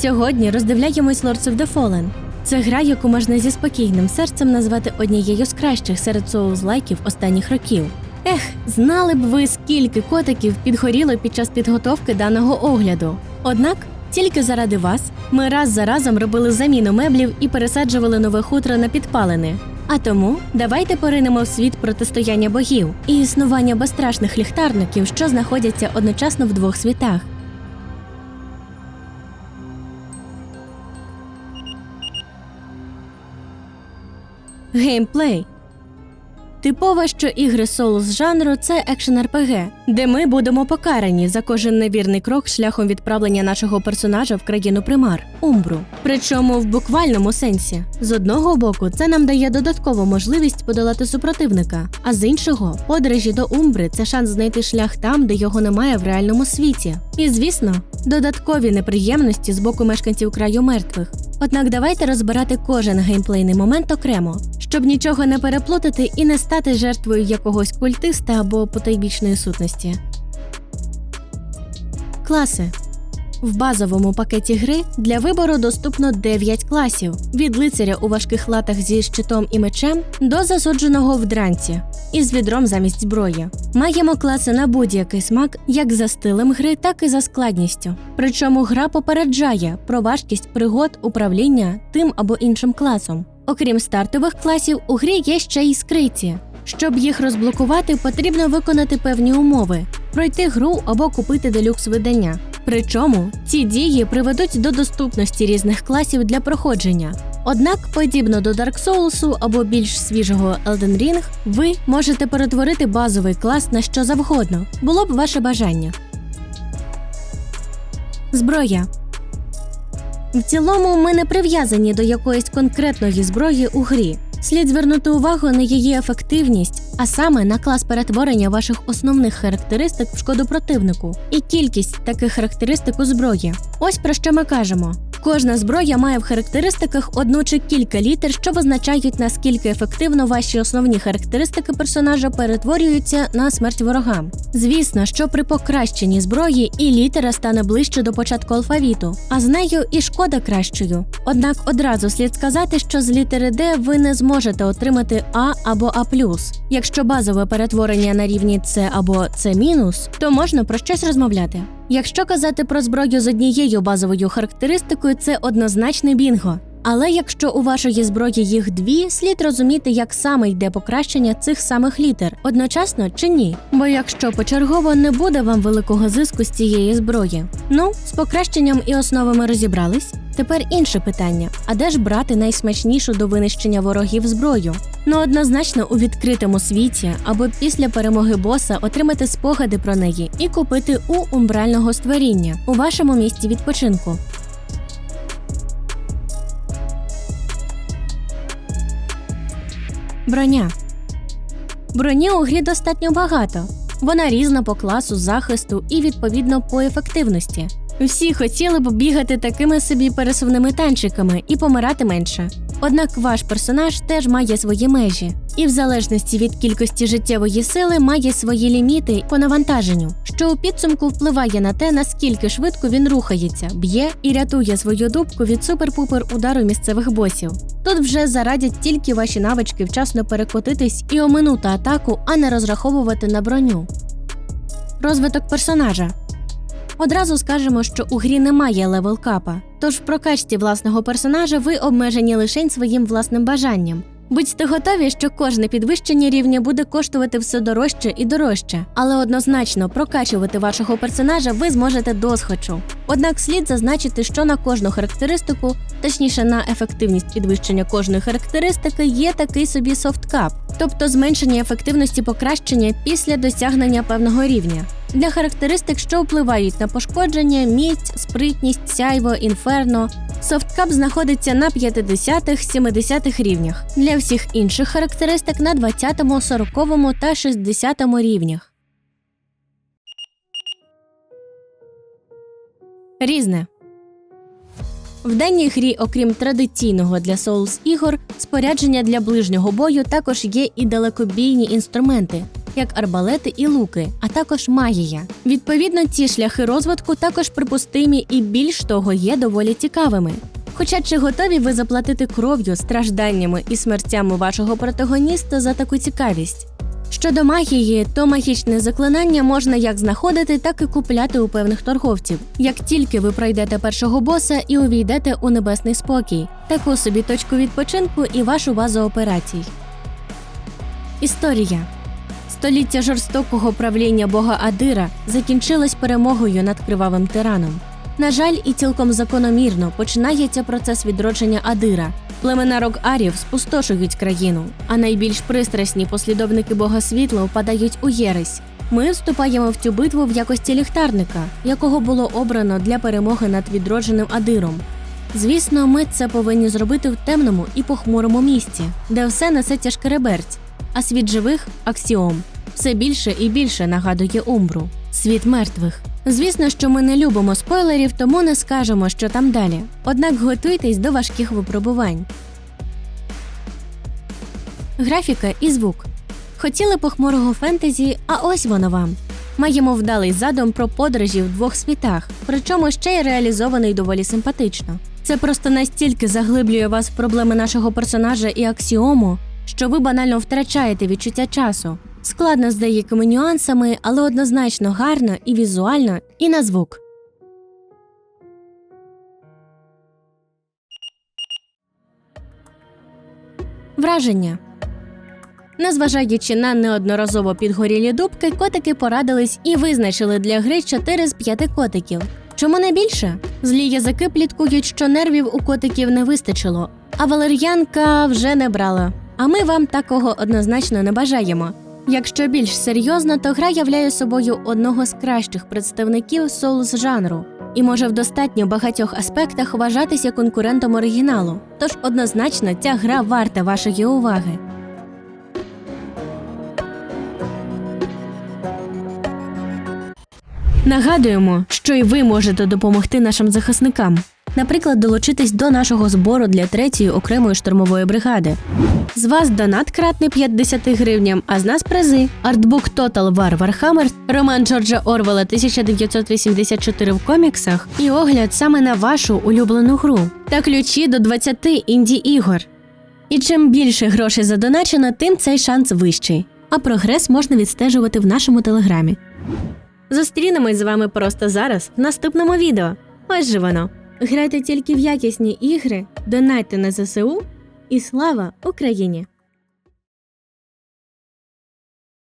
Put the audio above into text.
Сьогодні роздивляємось Lords of the Fallen. Це гра, яку можна зі спокійним серцем назвати однією з кращих серед соус-лайків останніх років. Ех, знали б ви, скільки котиків підгоріло під час підготовки даного огляду. Однак, тільки заради вас ми раз за разом робили заміну меблів і пересаджували нове хутро на підпалини. А тому давайте поринемо в світ протистояння богів і існування безстрашних ліхтарників, що знаходяться одночасно в двох світах. Геймплей. Типово, що ігри Souls жанру це екшен RPG, де ми будемо покарані за кожен невірний крок шляхом відправлення нашого персонажа в країну примар Умбру. Причому в буквальному сенсі. З одного боку, це нам дає додаткову можливість подолати супротивника, а з іншого, подорожі до Умбри це шанс знайти шлях там, де його немає в реальному світі. І звісно, додаткові неприємності з боку мешканців краю мертвих. Однак давайте розбирати кожен геймплейний момент окремо, щоб нічого не переплутати і не стати жертвою якогось культиста або потайбічної сутності. Класи в базовому пакеті гри для вибору доступно 9 класів від лицаря у важких латах зі щитом і мечем до засудженого в дранці із відром замість зброї. Маємо класи на будь-який смак як за стилем гри, так і за складністю. Причому гра попереджає про важкість пригод управління тим або іншим класом. Окрім стартових класів, у грі є ще й скриті. Щоб їх розблокувати, потрібно виконати певні умови, пройти гру або купити делюкс видання. Причому ці дії приведуть до доступності різних класів для проходження. Однак, подібно до Dark Souls або більш свіжого Elden Ring, ви можете перетворити базовий клас на що завгодно, було б ваше бажання. Зброя в цілому ми не прив'язані до якоїсь конкретної зброї у грі. Слід звернути увагу на її ефективність, а саме на клас перетворення ваших основних характеристик в шкоду противнику і кількість таких характеристик у зброї. Ось про що ми кажемо. Кожна зброя має в характеристиках одну чи кілька літер, що визначають наскільки ефективно ваші основні характеристики персонажа перетворюються на смерть ворогам. Звісно, що при покращенні зброї і літера стане ближче до початку алфавіту, а з нею і шкода кращою. Однак одразу слід сказати, що з літери Д ви не зможете отримати А або А+. Якщо базове перетворення на рівні С або С-, то можна про щось розмовляти. Якщо казати про зброю з однією базовою характеристикою, це однозначне бінго. Але якщо у вашої зброї їх дві, слід розуміти, як саме йде покращення цих самих літер, одночасно чи ні. Бо якщо почергово не буде вам великого зиску з цієї зброї. Ну, з покращенням і основами розібрались. Тепер інше питання: а де ж брати найсмачнішу до винищення ворогів зброю? Ну однозначно у відкритому світі або після перемоги боса отримати спогади про неї і купити у умбрального створіння у вашому місці відпочинку. Броня. Броні у грі достатньо багато. Вона різна по класу захисту і відповідно по ефективності. Всі хотіли б бігати такими собі пересувними танчиками і помирати менше. Однак ваш персонаж теж має свої межі, і в залежності від кількості життєвої сили має свої ліміти по навантаженню, що у підсумку впливає на те, наскільки швидко він рухається, б'є і рятує свою дубку від супер-пупер удару місцевих босів. Тут вже зарадять тільки ваші навички вчасно перекотитись і оминути атаку, а не розраховувати на броню. Розвиток персонажа. Одразу скажемо, що у грі немає левел капа, тож в прокачці власного персонажа ви обмежені лише своїм власним бажанням. Будьте готові, що кожне підвищення рівня буде коштувати все дорожче і дорожче, але однозначно прокачувати вашого персонажа ви зможете досхочу. Однак слід зазначити, що на кожну характеристику, точніше на ефективність підвищення кожної характеристики, є такий собі софткап, тобто зменшення ефективності покращення після досягнення певного рівня. Для характеристик, що впливають на пошкодження, міць, спритність, сяйво, інферно, Софткап знаходиться на 50-70 рівнях. Для всіх інших характеристик на 20, 40 та 60 рівнях. Різне. В даній грі, окрім традиційного для Souls ігор, спорядження для ближнього бою також є і далекобійні інструменти. Як арбалети і луки, а також магія. Відповідно, ці шляхи розвитку також припустимі і більш того є доволі цікавими. Хоча чи готові ви заплатити кров'ю, стражданнями і смертями вашого протагоніста за таку цікавість? Щодо магії, то магічне заклинання можна як знаходити, так і купляти у певних торговців. Як тільки ви пройдете першого боса і увійдете у небесний спокій, таку собі точку відпочинку і вашу базу операцій. Історія століття жорстокого правління бога Адира закінчилось перемогою над кривавим тираном. На жаль, і цілком закономірно починається процес відродження Адира. Племена Рок-Арів спустошують країну, а найбільш пристрасні послідовники Бога світла впадають у єресь. Ми вступаємо в цю битву в якості ліхтарника, якого було обрано для перемоги над відродженим Адиром. Звісно, ми це повинні зробити в темному і похмурому місці, де все несеться шкереберть, а світ живих аксіом. Все більше і більше нагадує Умбру світ мертвих. Звісно, що ми не любимо спойлерів, тому не скажемо, що там далі. Однак готуйтесь до важких випробувань. Графіка і звук. Хотіли похмурого фентезі, а ось воно вам. Маємо вдалий задум про подорожі в двох світах, причому ще й реалізований доволі симпатично. Це просто настільки заглиблює вас в проблеми нашого персонажа і аксіому, що ви банально втрачаєте відчуття часу. Складно з деякими нюансами, але однозначно гарно і візуально, і на звук. Враження. Незважаючи на неодноразово підгорілі дубки, котики порадились і визначили для гри 4 з 5 котиків. Чому не більше? Злі язики пліткують, що нервів у котиків не вистачило, а валер'янка вже не брала. А ми вам такого однозначно не бажаємо. Якщо більш серйозно, то гра являє собою одного з кращих представників соулс жанру і може в достатньо багатьох аспектах вважатися конкурентом оригіналу. Тож однозначно ця гра варта вашої уваги. Нагадуємо, що і ви можете допомогти нашим захисникам. Наприклад, долучитись до нашого збору для третьої окремої штурмової бригади. З вас донат кратний 50 гривням, а з нас призи. Артбук Total War Warhammer, роман Джорджа Орвела 1984 в коміксах і огляд саме на вашу улюблену гру та ключі до 20 інді ігор. І чим більше грошей задоначено, тим цей шанс вищий. А прогрес можна відстежувати в нашому телеграмі. Зустрінемось з вами просто зараз в наступному відео. Ось же воно. Грайте тільки в якісні ігри, донайте на ЗСУ і слава Україні!